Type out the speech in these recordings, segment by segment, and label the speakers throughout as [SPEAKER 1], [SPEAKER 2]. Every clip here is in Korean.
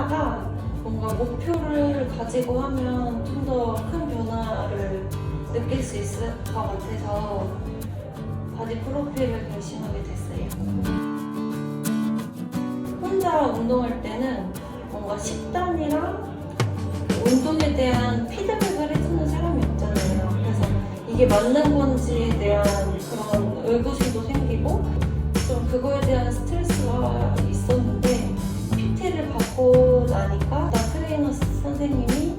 [SPEAKER 1] 하다가 뭔가 목표를 가지고 하면 좀 더 큰 변화를 느낄 수 있을 것 같아서 바디 프로필을 결심하게 됐어요. 혼자 운동할 때는 뭔가 식단이랑 운동에 대한 피드백을 해주는 사람이 없잖아요. 그래서 이게 맞는 건지에 대한 그런 의구심도 생기고 좀 그거에 대한 선생님이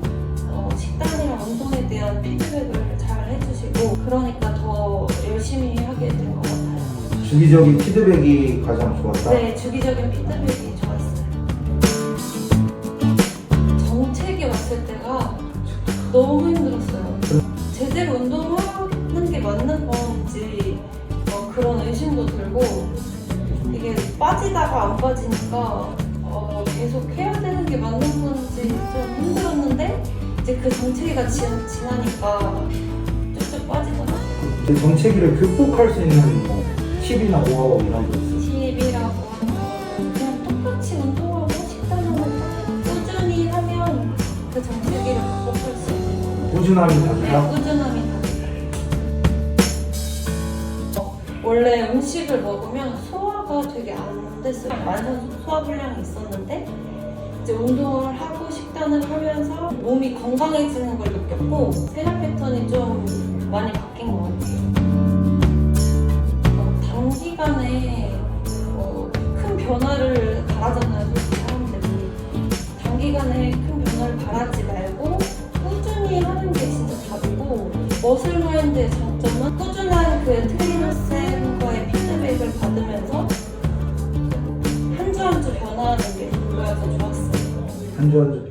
[SPEAKER 1] 어, 식단이랑 운동에 대한 피드백을 잘 해주시고 그러니까 더 열심히 하게 된 것 같아요.
[SPEAKER 2] 주기적인 피드백이 가장 좋았다.
[SPEAKER 1] 네, 주기적인 피드백이 좋았어요. 정책이 왔을 때가 너무 힘들었어요. 제대로 운동하는 게 맞는 건지 어, 그런 의심도 들고 이게 빠지다가 안 빠지니까 어, 계속 해야 되는 게 맞는 건지 좀 힘들었는데 이제 그 정체기가 지, 지나니까 쭉쭉 빠지더라고요.
[SPEAKER 2] 그 정체기를 극복할 수 있는 뭐 팁이나 노하우 이런 거 있어요.
[SPEAKER 1] 팁이라고 하는 거는 그냥 똑같이 운동하고 식단하고 꾸준히 하면 그 정체기를 극복할 수 있는 거예요.
[SPEAKER 2] 꾸준함이
[SPEAKER 1] 네,
[SPEAKER 2] 다르다.
[SPEAKER 1] 꾸준함이 다 어, 원래 음식을 먹으면 소화가 되게 안 됐어요. 많은 소화 불량이 있었는데 이제 운동을 하고 식단을 하면서 몸이 건강해지는 걸 느꼈고 생활 패턴이 좀 많이 바뀐 것 같아요. 어, 단기간에 어, 큰 변화를 바라잖아요, 사람들이. 단기간에 큰 변화를 바라지 말고 꾸준히 하는 게 진짜 답이고 머슬 마인드의 장점은 꾸준한 그 트레이너 쌤 한 주 한주